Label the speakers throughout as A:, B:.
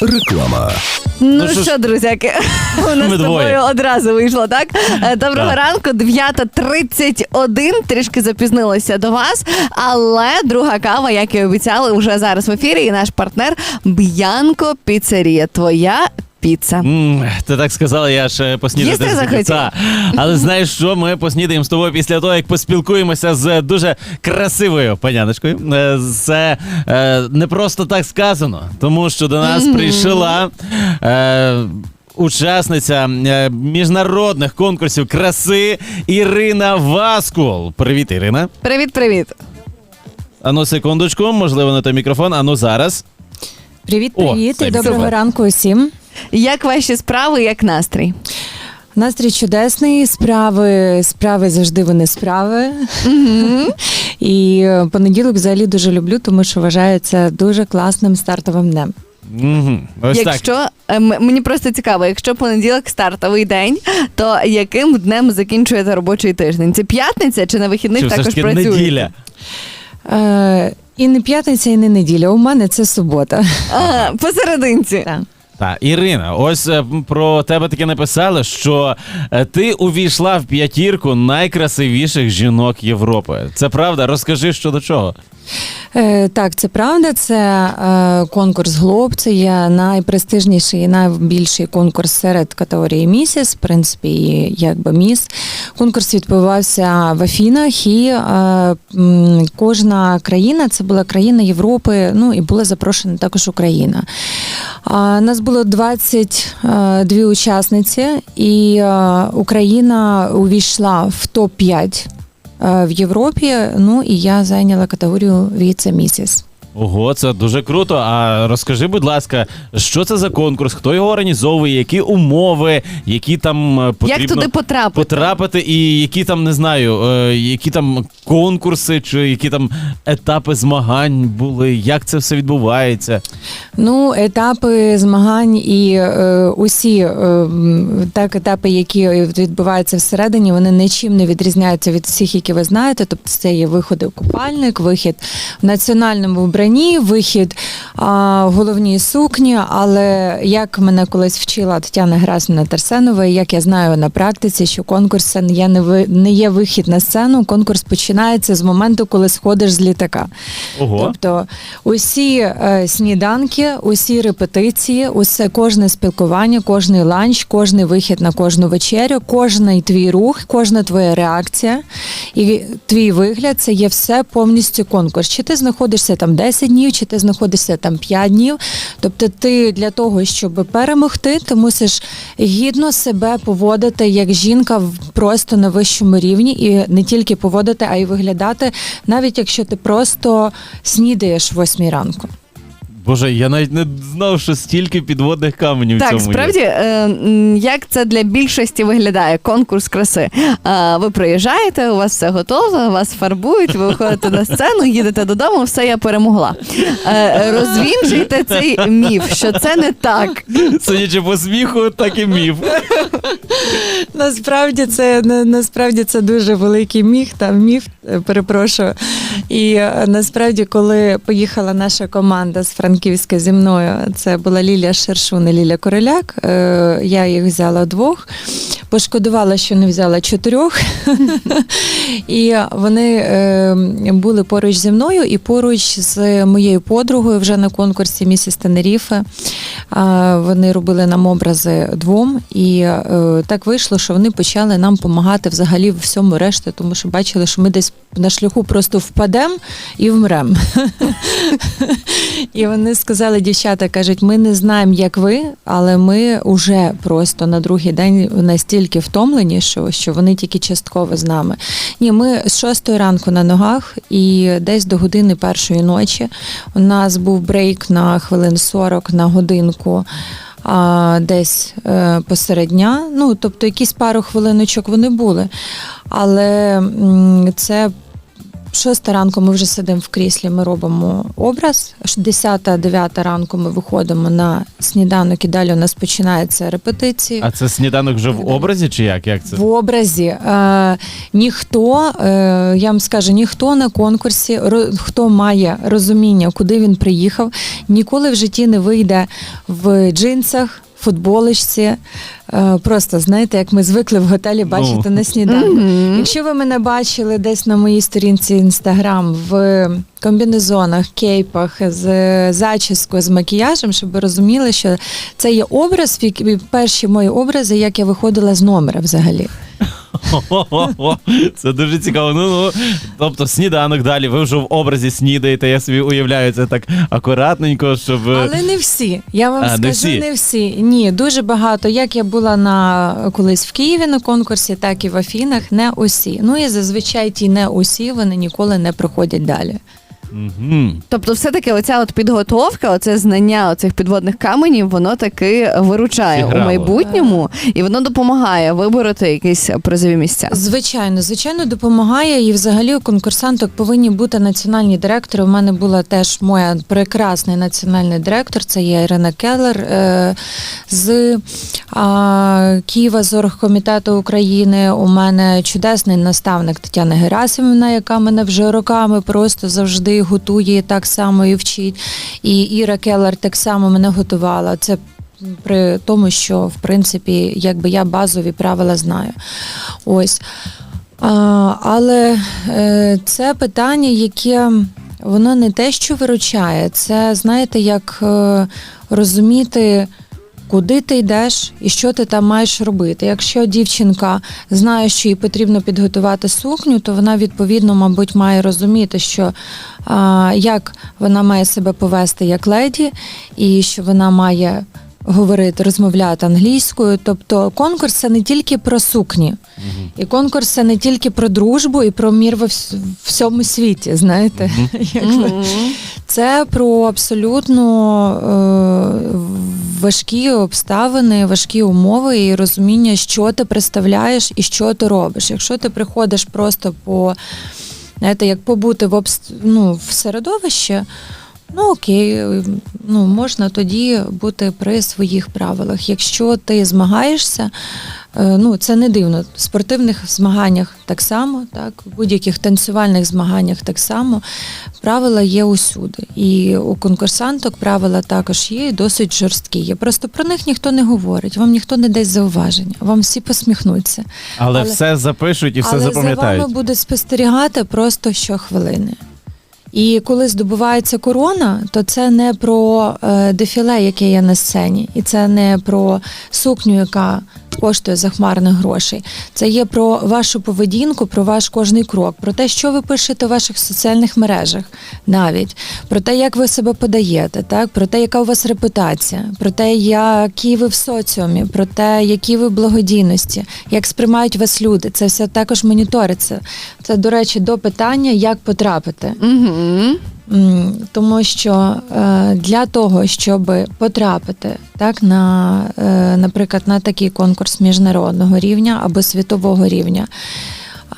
A: Реклама.
B: Ну,
C: що
B: що,
C: ж,
B: друзяки, у нас
C: ми
B: з
C: двоє.
B: тобою одразу вийшло, так? Е, Доброго
C: Так.
B: ранку, 9.31, трішки запізнилася до вас, але друга кава, як і обіцяли, вже зараз в ефірі, і наш партнер Б'янко Піцерія. Твоя піца.
C: М, Ти так сказала, я ж е, поснідати
B: Їсти
C: захотів. Та. Але знаєш що? Ми поснідаємо з тобою після того, як поспілкуємося з дуже красивою паняночкою. Е, Це е, не просто так сказано, тому що до нас прийшла. Е, Учасниця е, міжнародних конкурсів краси Ірина Васкул. Привіт, Ірина.
B: Привіт, привіт.
C: Ану, секундочку, можливо, на той мікрофон. Ану зараз.
D: Привіт,
C: О,
D: привіт
C: це
D: і доброго
C: супер.
D: ранку усім.
B: Як ваші справи, як настрій?
D: Настрій чудесний, справи, справи завжди вони справи. І е, понеділок взагалі дуже люблю, тому що вважається дуже класним стартовим днем.
C: Угу. Ось
B: якщо е, м- мені просто цікаво, якщо понеділок стартовий день, то яким днем закінчуєте робочий тиждень? Це п'ятниця чи на вихідних
C: Чи все ж
B: також
C: таки
B: працюєте?
C: неділя?
D: Е, і не п'ятниця, і не неділя. У мене це субота.
B: А, посерединці.
D: Так.
C: Так, Ірина, ось е, про тебе таке написали, що е, ти увійшла в п'ятірку найкрасивіших жінок Європи. Це правда? Розкажи, що до чого.
D: Е, так, це правда. Це конкурс Глоб. Це є найпрестижніший і найбільший конкурс серед категорії місіс, в принципі, і якби міс. Конкурс відбувався в Афінах, і кожна країна це була країна Європи. Ну і була запрошена також Україна. А, нас було 22 учасниці, і е, Україна увійшла в топ 5 в Європі. Ну і я зайняла категорію віце-місіс.
C: Ого, це дуже круто. А розкажи, будь ласка, що це за конкурс? Хто його організовує? Які умови, які там е, потрібно
B: Як туди потрапити?
C: потрапити, і які там не знаю, е, які там конкурси, чи які там етапи змагань були? Як це все відбувається?
D: Ну, етапи змагань і е, усі е, м, так етапи, які відбуваються всередині, вони нічим не відрізняються від всіх, які ви знаєте. Тобто, це є виходи у купальник, вихід в національному вбранні, вихід а, головній сукні. Але як мене колись вчила Тетяна Грасівна Терсенова, і як я знаю на практиці, що конкурс це не є не не є вихід на сцену. Конкурс починається з моменту, коли сходиш з літака.
C: Ого.
D: Тобто усі е, сніданки, усі репетиції, усе кожне спілкування, кожний ланч, кожний вихід на кожну вечерю, кожний твій рух, кожна твоя реакція і твій вигляд це є все повністю конкурс. Чи ти знаходишся там 10 днів, чи ти знаходишся там 5 днів. Тобто, ти для того, щоб перемогти, ти мусиш гідно себе поводити як жінка просто на вищому рівні, і не тільки поводити, а й виглядати, навіть якщо ти просто снідаєш в 8 ранку.
C: Боже, я навіть не знав, що стільки підводних каменів в
B: Так,
C: цьому
B: справді,
C: є.
B: е, м, як це для більшості виглядає конкурс краси? Е, ви приїжджаєте, у вас все готово, вас фарбують, ви виходите на сцену, їдете додому, все я перемогла. Е, розвінчуйте цей міф, що це не так.
C: Судячи по сміху, так і міф.
D: Насправді це на, насправді це дуже великий міф, там міф, е, перепрошую. І е, насправді, коли поїхала наша команда з Франківська зі мною, це була Лілія Шершун і Лілія Короляк. е, Я їх взяла двох. Пошкодувала, що не взяла чотирьох. І вони е, були поруч зі мною і поруч з моєю подругою вже на конкурсі Місіс Тенеріфе. Вони робили нам образи двом, і е, так вийшло, що вони почали нам допомагати взагалі в всьому решті, тому що бачили, що ми десь на шляху просто впадемо і вмремо. І вони сказали, дівчата кажуть, ми не знаємо, як ви, але ми вже просто на другий день настільки втомлені, що, що вони тільки частково з нами. Ні, ми з шостої ранку на ногах, і десь до години першої ночі у нас був брейк на хвилин 40 на годинку. А десь е, посеред дня, ну тобто якісь пару хвилиночок вони були. Але це Шоста ранку ми вже сидимо в кріслі, ми робимо образ. Десята, дев'ята ранку ми виходимо на сніданок і далі у нас починаються репетиції.
C: А це сніданок вже в образі, чи як? Як це?
D: В образі е, ніхто, е, я вам скажу, ніхто на конкурсі, хто має розуміння, куди він приїхав, ніколи в житті не вийде в джинсах, футболочці. Е, просто знаєте, як ми звикли в готелі бачити
C: Ну.
D: на сніданку. Якщо ви мене бачили десь на моїй сторінці інстаграм в комбінезонах, кейпах, з зачіскою, з макіяжем, щоб ви розуміли, що це є образ, перші мої образи, як я виходила з номера взагалі.
C: Це дуже цікаво. Ну, ну, тобто сніданок далі, ви вже в образі снідаєте, я собі уявляю, це так акуратненько, щоб.
D: Але не всі. Я вам
C: А, не
D: скажу,
C: всі?
D: не всі. Ні, дуже багато. Як я була на колись в Києві на конкурсі, так і в Афінах, не усі. Ну і зазвичай ті не усі, вони ніколи не проходять далі.
C: Мгм.
B: Тобто, все-таки оця от підготовка, оце знання оцих підводних каменів, воно таки виручає
C: Зіграло.
B: у майбутньому, і воно допомагає вибороти якісь призові місця.
D: Звичайно, звичайно, допомагає. І взагалі у конкурсанток повинні бути національні директори. У мене була теж моя прекрасний національний директор. Це є Ірина Келлер е, з Києва з оргкомітету України. У мене чудесний наставник Тетяна Герасимівна, яка мене вже роками просто завжди готує так само і вчить. І Іра Келлер так само мене готувала. Це при тому, що в принципі, якби я базові правила знаю. Ось. А, але е, це питання, яке воно не те, що виручає, це знаєте, як е, розуміти. Куди ти йдеш і що ти там маєш робити? Якщо дівчинка знає, що їй потрібно підготувати сукню, то вона відповідно, мабуть, має розуміти, що а, як вона має себе повести як леді, і що вона має говорити, розмовляти англійською. Тобто конкурс це не тільки про сукні, і конкурс це не тільки про дружбу і про мір во вс- всьому світі. Знаєте, якби. це про абсолютно е, важкі обставини, важкі умови і розуміння, що ти представляєш і що ти робиш. Якщо ти приходиш просто по знаєте, як побути в обс... ну, в середовищі, ну окей, ну можна тоді бути при своїх правилах. Якщо ти змагаєшся, е, ну це не дивно. В спортивних змаганнях так само, так, в будь-яких танцювальних змаганнях так само. Правила є усюди. І у конкурсанток правила також є і досить жорсткі. Є. Просто про них ніхто не говорить, вам ніхто не дасть зауваження, вам всі посміхнуться.
C: Але,
D: Але-
C: все запишуть і все
D: Але за
C: запам'ятають.
D: вами будуть спостерігати просто щохвилини. І коли здобувається корона, то це не про е, дефіле, яке є на сцені, і це не про сукню, яка коштує захмарних грошей. Це є про вашу поведінку, про ваш кожний крок, про те, що ви пишете в ваших соціальних мережах, навіть про те, як ви себе подаєте, так про те, яка у вас репутація, про те, які ви в соціумі, про те, які ви в благодійності, як сприймають вас люди. Це все також моніториться. Це, до речі, до питання, як потрапити.
B: Угу.
D: Тому що е, для того, щоб потрапити так на, е, наприклад, на такий конкурс міжнародного рівня або світового рівня.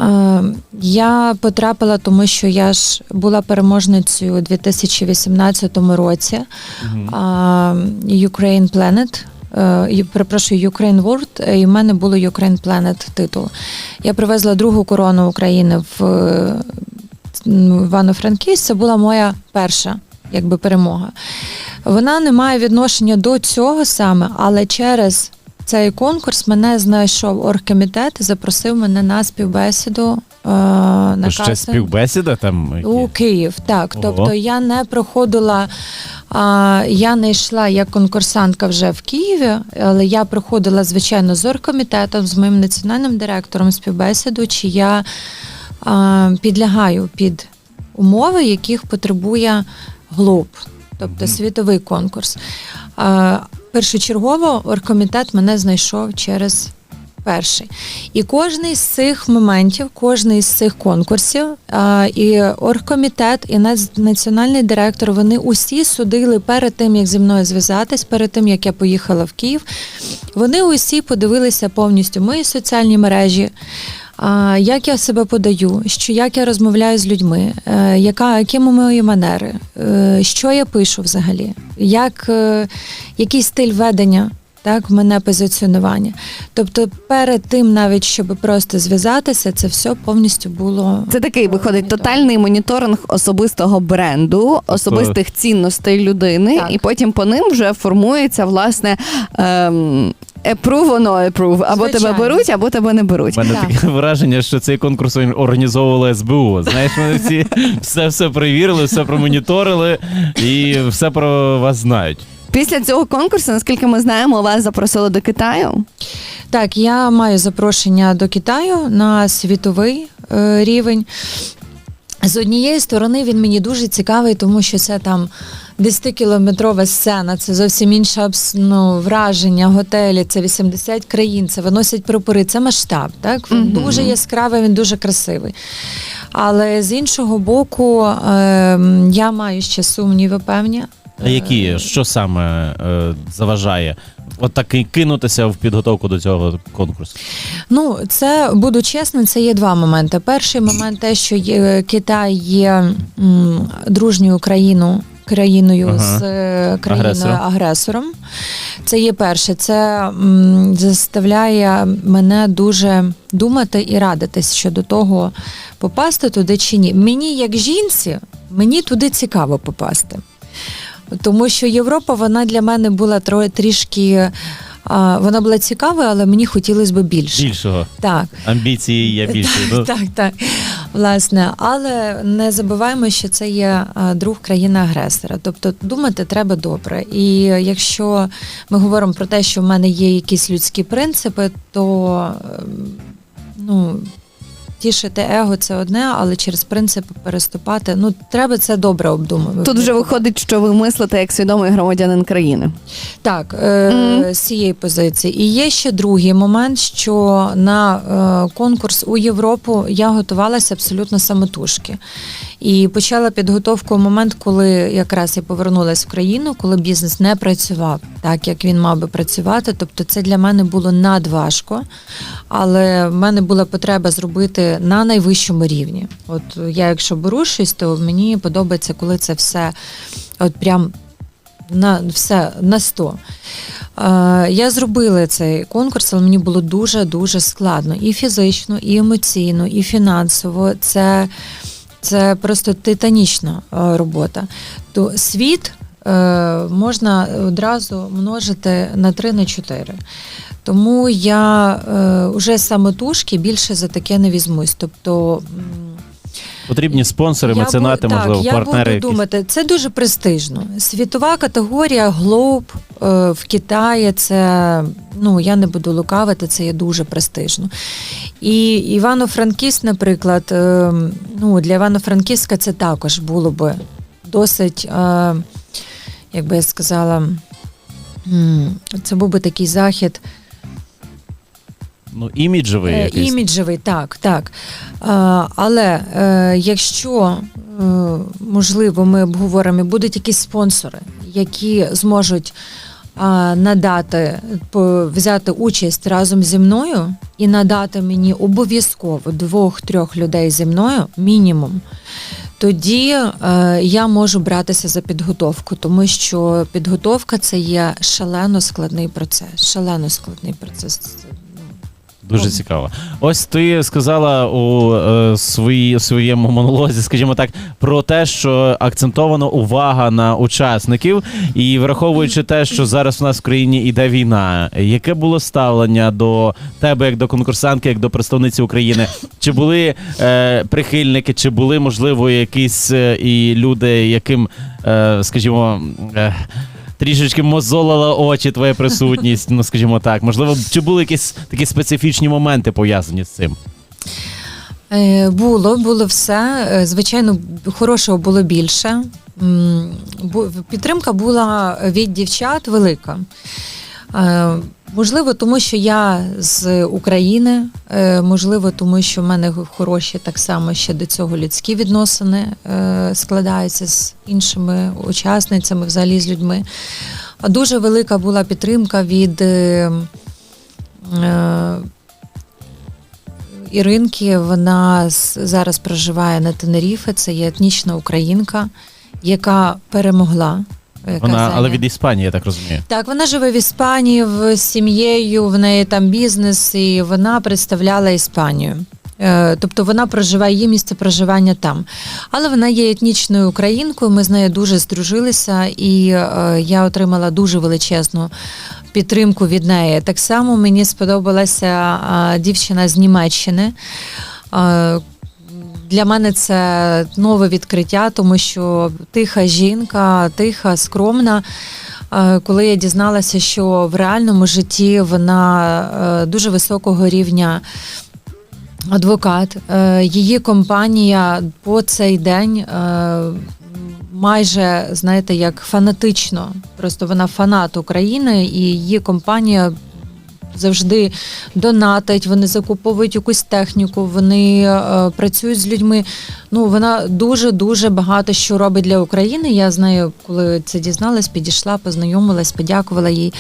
D: е, Я потрапила, тому що я ж була переможницею у 2018 році Ukraine Planet. Перепрошую, Ukraine World, і в мене було Ukraine Planet титул. Я привезла другу корону України в Івано-Франківськ. Це була моя перша якби, перемога. Вона не має відношення до цього саме, але через цей конкурс мене знайшов оргкомітет і запросив мене на співбесіду на
C: То ще співбесіда там.
D: У? Київ, так.
C: Ого.
D: Тобто я не проходила, а, я не йшла як конкурсантка вже в Києві, але я проходила, звичайно, з оргкомітетом, з моїм національним директором співбесіду, чи я підлягаю під умови, яких потребує ГЛОБ, тобто світовий конкурс. Першочергово оргкомітет мене знайшов через перший. І кожний з цих моментів, кожний з цих конкурсів, і оргкомітет, і національний директор, вони усі судили перед тим, як зі мною зв'язатись, перед тим як я поїхала в Київ. Вони усі подивилися повністю мої соціальні мережі. Як я себе подаю, що як я розмовляю з людьми, е, яка, які мої манери, е, що я пишу взагалі, як, е, який стиль ведення, так, в мене позиціонування. Тобто, перед тим, навіть щоб просто зв'язатися, це все повністю було
B: Це такий виходить
D: Моніторинг.
B: тотальний моніторинг особистого бренду, особистих цінностей людини,
D: Так.
B: і потім по ним вже формується власне. Ем, Approve or no approve. Або тебе беруть, або тебе не беруть.
C: У мене
D: Так.
C: таке враження, що цей конкурс організовувало СБУ. Знаєш, вони всі все все перевірили, все промоніторили і все про вас знають.
B: Після цього конкурсу, наскільки ми знаємо, вас запросили до Китаю.
D: Так, я маю запрошення до Китаю на світовий е, рівень. З однієї сторони він мені дуже цікавий, тому що це там 10-кілометрова сцена, це зовсім інше ну, враження, готелі, це 80 країн, це виносять прапори, це масштаб. Так? Він
B: Мгм.
D: дуже яскравий, він дуже красивий. Але з іншого боку, е, я маю ще сумніви певні.
C: А які, що саме е, заважає? От так і кинутися в підготовку до цього конкурсу.
D: Ну, це буду чесним, це є два моменти. Перший момент те, що є, Китай є м, дружньою країною. Країною
C: Ага.
D: з е, країною
C: агресором.
D: Це є перше. Це м, заставляє мене дуже думати і радитись щодо того, попасти туди чи ні. Мені, як жінці, мені туди цікаво попасти. Тому що Європа, вона для мене була тро- трішки. А, вона була цікава, але мені хотілося б більше.
C: Більшого.
D: Так,
C: Амбіції є більші. Ну,
D: так, так. Власне, але не забуваємо, що це є друг країни-агресора. Тобто думати треба добре. І якщо ми говоримо про те, що в мене є якісь людські принципи, то ем, ну. Тішити его це одне, але через принципи переступати. Ну треба це добре обдумувати.
B: Тут вже виходить, що ви мислите як свідомий громадянин країни.
D: Так, е, з цієї позиції. І є ще другий момент, що на е, конкурс у Європу я готувалася абсолютно самотужки. І почала підготовку в момент, коли якраз я повернулася в країну, коли бізнес не працював так, як він мав би працювати. Тобто це для мене було надважко, але в мене була потреба зробити на найвищому рівні. От я, якщо беру щось, то мені подобається, коли це все от прям на все на 100. Е, я зробила цей конкурс, але мені було дуже дуже складно і фізично, і емоційно, і фінансово. Це, це просто титанічна е, робота. То світ можна одразу множити на 3 на 4. Тому я е, вже самотужки більше за таке не візьмусь. Тобто.
C: Потрібні спонсори,
D: я
C: меценати,
D: бу-
C: можливо,
D: так, я буду
C: якісь.
D: думати, це дуже престижно. Світова категорія Globe е, в Китаї. Це ну я не буду лукавити, це є дуже престижно. І Івано-Франківськ, наприклад, е, ну для Івано-Франківська це також було би досить, е, як би я сказала, це був би такий захід.
C: Ну, іміджевий
D: Е,
C: якийсь.
D: Іміджевий, так, так. А, але е, якщо е, можливо ми обговоримо, і будуть якісь спонсори, які зможуть а, надати, по- взяти участь разом зі мною і надати мені обов'язково двох-трьох людей зі мною, мінімум. Тоді е, я можу братися за підготовку, тому що підготовка це є шалено складний процес. Шалено складний процес. Це, ну,
C: Дуже цікаво. Ось ти сказала у е, своїй, своєму монолозі, скажімо так, про те, що акцентовано увага на учасників, і враховуючи те, що зараз у нас в країні іде війна, яке було ставлення до тебе як до конкурсантки, як до представниці України? Чи були е, прихильники, чи були можливо якісь е, і люди, яким, е, скажімо. Е, Трішечки мозолила очі твоя присутність, ну скажімо так. Можливо, чи були якісь такі специфічні моменти пов'язані з цим?
D: Е, Було, було все. Е, Звичайно, хорошого було більше. Підтримка була від дівчат велика. Можливо, тому що я з України, е, можливо, тому що в мене хороші так само ще до цього людські відносини е, складаються з іншими учасницями, взагалі з людьми. Дуже велика була підтримка від е, Іринки. Вона зараз проживає на Тенеріфе. Це є етнічна українка, яка перемогла. Яка
C: Вона, але від Іспанії, я так розумію.
D: так, вона живе в Іспанії в- з сім'єю, в неї там бізнес, і вона представляла Іспанію. Е, Тобто вона проживає, її місце проживання там. Але вона є етнічною українкою, ми з нею дуже здружилися, і е, я отримала дуже величезну підтримку від неї. Так само мені сподобалася дівчина з Німеччини. Для мене це нове відкриття, тому що тиха жінка, тиха, скромна. Е, Коли я дізналася, що в реальному житті вона е, дуже високого рівня адвокат, е, її компанія по цей день майже, знаєте, як фанатично, просто вона фанат України, і її компанія завжди донатить, вони закуповують якусь техніку, вони е, працюють з людьми. Ну, вона дуже дуже багато що робить для України. Я з нею, коли це дізналась, підійшла, познайомилась, подякувала їй.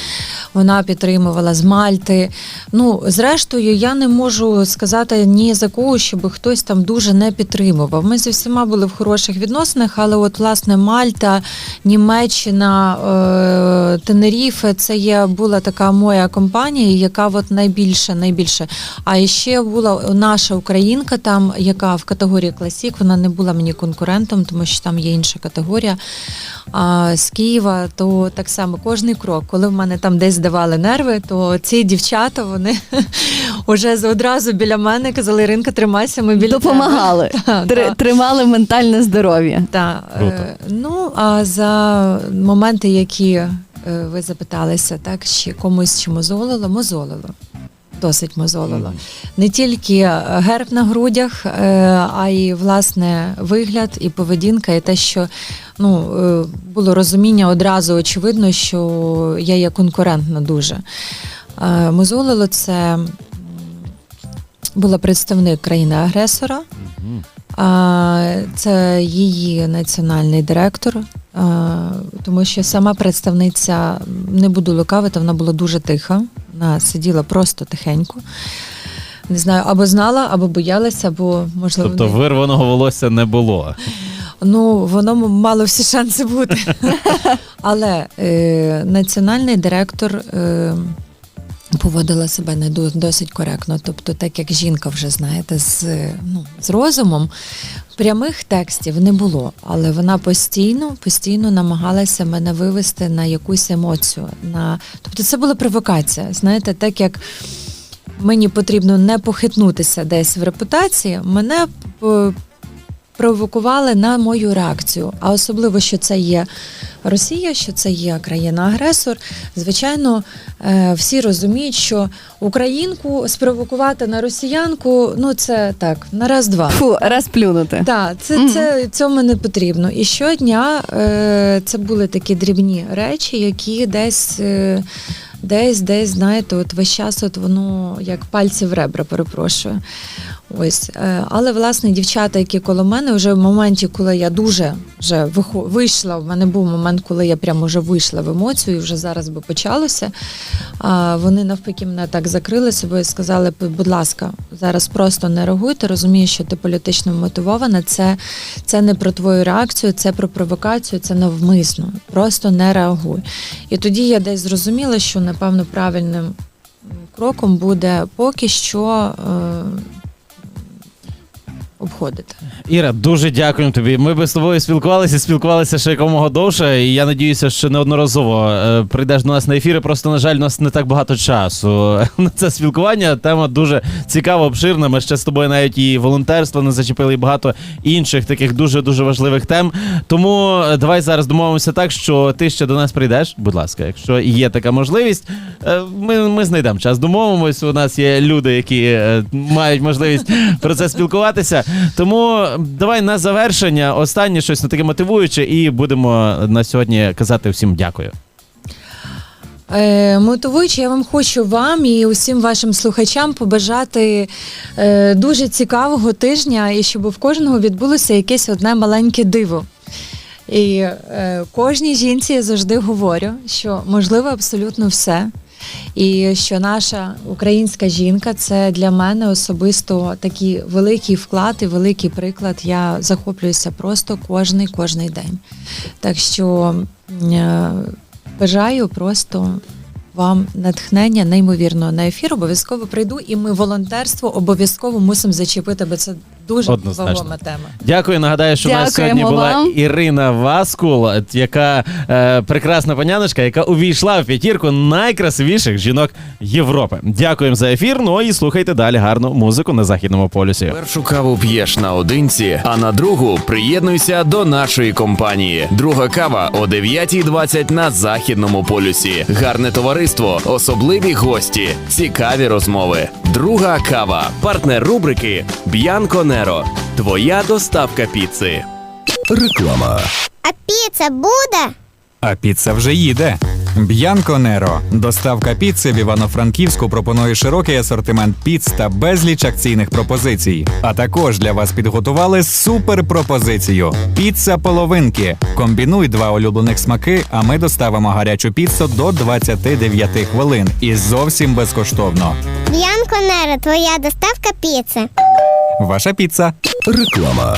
D: Вона підтримувала з Мальти. Ну, зрештою, я не можу сказати ні за кого, щоб хтось там дуже не підтримував. Ми зі всіма були в хороших відносинах, але от власне Мальта, Німеччина, е, Тенеріфе, це є була така моя компанія, яка от найбільше, найбільше. А ще була наша українка, там, яка в категорії класік, вона не була мені конкурентом, тому що там є інша категорія. А з Києва, то так само кожний крок, коли в мене там десь здавали нерви, то ці дівчата вони вже одразу біля мене казали: Ринка, тримайся, ми біля
B: Допомагали.
D: Та,
B: Тр-
D: та.
B: тримали ментальне здоров'я.
D: Так, е, ну а за моменти, які ви запиталися, так чи комусь чи мозолило, мозолило. Досить мозолило. Не тільки е, герб на грудях, е, а й власне вигляд і поведінка, і те, що ну, е, було розуміння одразу очевидно, що я є конкурентна дуже. Е, Мозолило це була представник країни-агресора. Це її національний директор, тому що сама представниця не буду лукавити, вона була дуже тиха. Вона сиділа просто тихенько. Не знаю, або знала, або боялася, або можливо.
C: Тобто
D: не-
C: вирваного волосся не було.
D: Ну, воно мало всі шанси бути. Але е, національний директор е, поводила себе не до- досить коректно. Тобто, так як жінка вже знаєте, з, ну, з розумом, прямих текстів не було. Але вона постійно, постійно намагалася мене вивести на якусь емоцію. На... Тобто це була провокація. Знаєте, так як мені потрібно не похитнутися десь в репутації, мене е, провокували на мою реакцію. А особливо, що це є Росія, що це є країна-агресор. Звичайно, е, всі розуміють, що українку спровокувати на росіянку, ну це так, на раз-два.
B: Фу, раз плюнути.
D: Так, це,
B: Мгм.
D: це цьому не потрібно. І щодня е, це були такі дрібні речі, які десь. Е, Десь, десь, знаєте, от весь час от воно як пальці в ребра, перепрошую. Ось. Е, Але власне дівчата, які коло мене, вже в моменті, коли я дуже вже вийшла, в мене був момент, коли я прямо вже вийшла в емоцію, вже зараз би почалося. Вони навпаки мене так закрили собою і сказали: будь ласка, зараз просто не реагуйте, розумію, що ти політично мотивована. Це, це не про твою реакцію, це про провокацію, це навмисно. Просто не реагуй. І тоді я десь зрозуміла, що напевно правильним кроком буде поки що е, обходити.
C: Іра, дуже дякуємо тобі. Ми би з тобою спілкувалися, спілкувалися ще якомога довше, і я надіюся, що неодноразово е, прийдеш до нас на ефіри. Просто, на жаль, у нас не так багато часу на це спілкування. Тема дуже цікава, обширна. Ми ще з тобою навіть і волонтерство не зачепили, і багато інших таких дуже дуже важливих тем. Тому е, давай зараз домовимося так, що ти ще до нас прийдеш. Будь ласка, якщо є така можливість, е, ми, ми знайдемо час. Домовимось. У нас є люди, які мають можливість про це спілкуватися. Тому давай на завершення останнє щось на таке мотивуюче, і будемо на сьогодні казати всім дякую.
D: Е, мотивуючи, я вам хочу вам і усім вашим слухачам побажати е, дуже цікавого тижня і щоб в кожного відбулося якесь одне маленьке диво. І е, кожній жінці я завжди говорю, що можливо абсолютно все. І що наша українська жінка це для мене особисто такий великий вклад і великий приклад. Я захоплююся просто кожний кожний день. Так що е, бажаю просто вам натхнення неймовірного на ефір. Обов'язково прийду, і ми волонтерство обов'язково мусимо зачепити, бо це дуже
C: Однозначно.
D: вагома тема.
C: Дякую. Нагадаю, що в нас
B: Дякуємо
C: сьогодні була
B: вам.
C: Ірина Васкул, яка е, прекрасна паняночка, яка увійшла в п'ятірку найкрасивіших жінок Європи. Дякуємо за ефір. Ну і слухайте далі гарну музику на західному полюсі.
E: Першу каву п'єш наодинці, а на другу приєднуйся до нашої компанії. Друга кава о 9.20 на західному полюсі. Гарне товариство, особливі гості, цікаві розмови. Друга кава. Партнер рубрики Б'янко Неро. Твоя доставка піци.
A: Реклама.
F: А піца буде?
G: А піца вже їде. Б'янко Неро. Доставка піци в Івано-Франківську пропонує широкий асортимент піц та безліч акційних пропозицій. А також для вас підготували супер пропозицію: піца половинки. Комбінуй два улюблених смаки, а ми доставимо гарячу піцу до 29 хвилин і зовсім безкоштовно.
F: Б'янко Неро, твоя доставка піци.
G: Ваша піца.
A: Реклама.